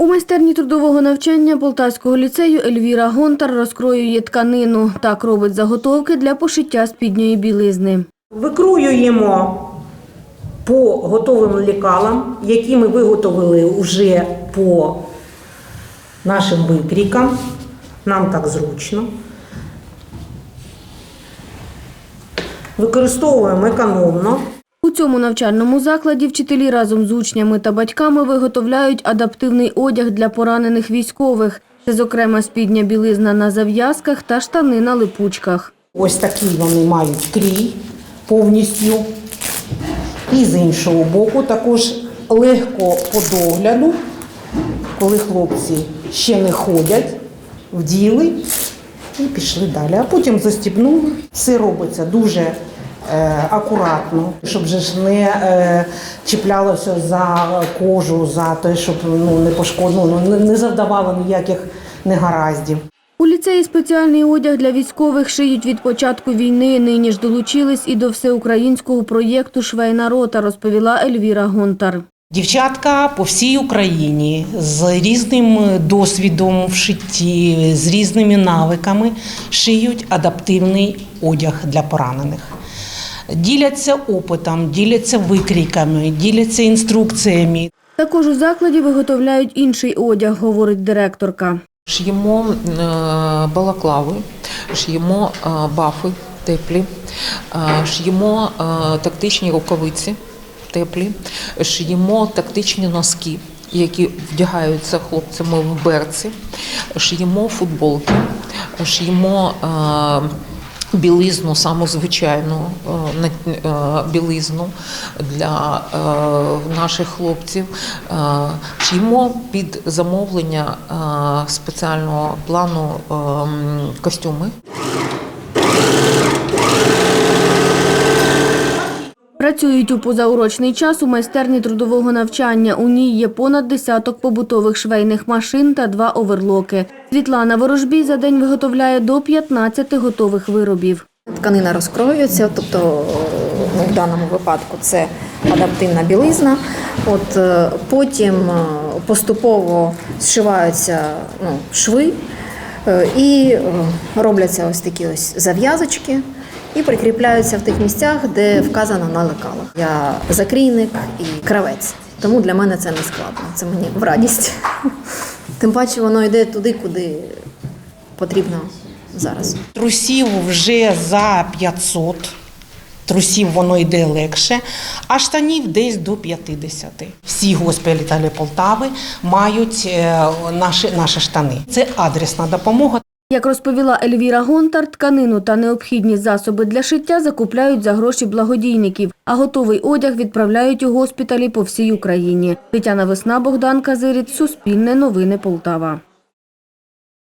У майстерні трудового навчання Полтавського ліцею Ельвіра Гонтар розкроює тканину. Так робить заготовки для пошиття спідньої білизни. Викруюємо по готовим лекалам, які ми виготовили вже по нашим викрійкам. Нам так зручно. Використовуємо економно. Цьому навчальному закладі вчителі разом з учнями та батьками виготовляють адаптивний одяг для поранених військових. Це, зокрема, спідня білизна на зав'язках та штани на липучках. Ось такі вони мають крій повністю. І з іншого боку також легко по догляду, коли хлопці ще не ходять, вділи і пішли далі. А потім застібнули. Все робиться дуже акуратно, щоб же ж не е, чіплялося за кожу, за те, щоб ну, не пошкодило, ну, не, не завдавало ніяких негараздів. У ліцеї спеціальний одяг для військових шиють від початку війни. Нині ж долучились і до всеукраїнського проєкту «Швейна рота», розповіла Ельвіра Гонтар. Дівчатка по всій Україні з різним досвідом в шитті, з різними навиками шиють адаптивний одяг для поранених. Діляться опитом, діляться викрійками, діляться інструкціями. Також у закладі виготовляють інший одяг, говорить директорка. Ш'ємо е, балаклави, ш'ємо е, бафи теплі, е, ш'ємо тактичні рукавиці теплі, ш'ємо тактичні носки, які вдягаються хлопцями в берці, ш'ємо футболки, ш'ємо е, білизну, саму звичайну е, е, білизну для е, наших хлопців. Шиємо під замовлення спеціального плану е, костюми. Працюють у позаурочний час у майстерні трудового навчання. У ній є понад десяток побутових швейних машин та два оверлоки. Світлана Ворожбій за день виготовляє до 15 готових виробів. Тканина розкроюється, тобто ну, в даному випадку це адаптивна білизна. От е, потім е, поступово зшиваються ну, шви е, і робляться ось такі ось зав'язочки і прикріпляються в тих місцях, де вказано на лекалах. Я закрійник і кравець, тому для мене це не складно. Це мені в радість. Тим паче воно йде туди, куди потрібно зараз. Трусів вже за 500. Трусів воно йде легше, а штанів десь до 50. Всі госпіталі Полтави мають е, наші, наші штани. Це адресна допомога. Як розповіла Ельвіра Гонтар, тканину та необхідні засоби для шиття закупляють за гроші благодійників, а готовий одяг відправляють у госпіталі по всій Україні. Тетяна Весна, Богдан Казиріць, Суспільне новини Полтава.